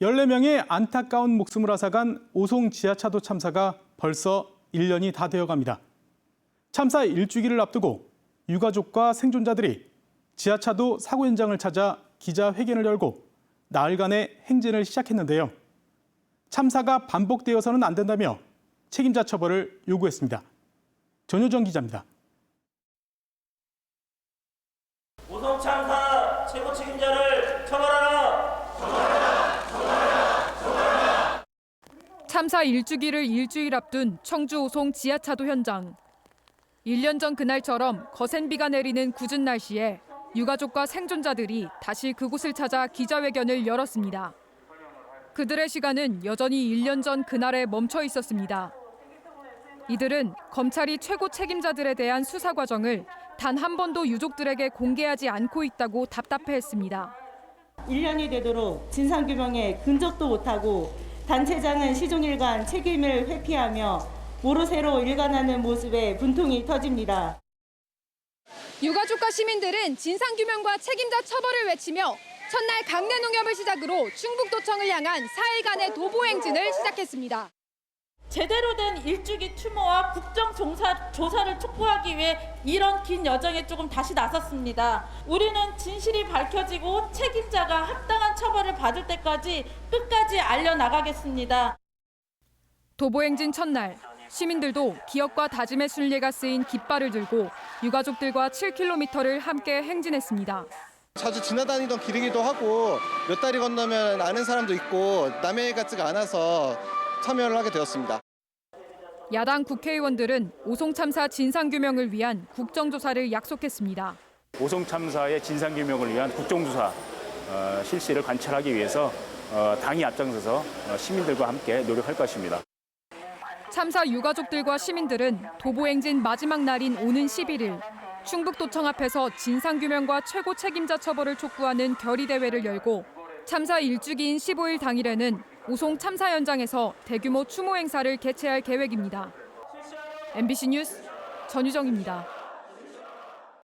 14명의 안타까운 목숨을 앗아간 오송 지하차도 참사가 벌써 1년이 다 되어갑니다. 참사 일주기를 앞두고 유가족과 생존자들이 지하차도 사고 현장을 찾아 기자회견을 열고 나흘간의 행진을 시작했는데요. 참사가 반복되어서는 안 된다며 책임자 처벌을 요구했습니다. 전효정 기자입니다. 오송 참사 최고 책임자를 처벌하라. 참사 일주기를 일주일 앞둔 청주 오송 지하차도 현장. 1년 전 그날처럼 거센 비가 내리는 궂은 날씨에 유가족과 생존자들이 다시 그곳을 찾아 기자회견을 열었습니다. 그들의 시간은 여전히 1년 전 그날에 멈춰 있었습니다. 이들은 검찰이 최고 책임자들에 대한 수사 과정을 단 한 번도 유족들에게 공개하지 않고 있다고 답답해했습니다. 1년이 되도록 진상규명에 근접도 못하고 단체장은 시종일관 책임을 회피하며 모르쇠로 일관하는 모습에 분통이 터집니다. 유가족과 시민들은 진상규명과 책임자 처벌을 외치며 첫날 강내 농협을 시작으로 충북도청을 향한 4일간의 도보 행진을 시작했습니다. 제대로 된 일주기 추모와 국정 조사, 조사를 촉구하기 위해 이런 긴 여정에 조금 다시 나섰습니다. 우리는 진실이 밝혀지고 책임자가 합당한 처벌을 받을 때까지 끝까지 알려나가겠습니다. 도보행진 첫날 시민들도 기억과 다짐의 순례가 쓰인 깃발을 들고 유가족들과 7km를 함께 행진했습니다. 자주 지나다니던 길이기도 하고 몇 달이 건너면 아는 사람도 있고 남의 일 같지가 않아서 참여를 하게 되었습니다. 야당 국회의원들은 오송 참사 진상 규명을 위한 국정조사를 약속했습니다. 오송 참사의 진상 규명을 위한 국정조사 어, 실시를 관찰하기 위해서 어, 당이 앞장서서 어, 시민들과 함께 노력할 것입니다. 참사 유가족들과 시민들은 도보행진 마지막 날인 오는 11일 충북도청 앞에서 진상규명과 최고 책임자 처벌을 촉구하는 결의대회를 열고 참사 일주기인 15일 당일에는 오송 참사 현장에서 대규모 추모 행사를 개최할 계획입니다. MBC 뉴스 전유정입니다.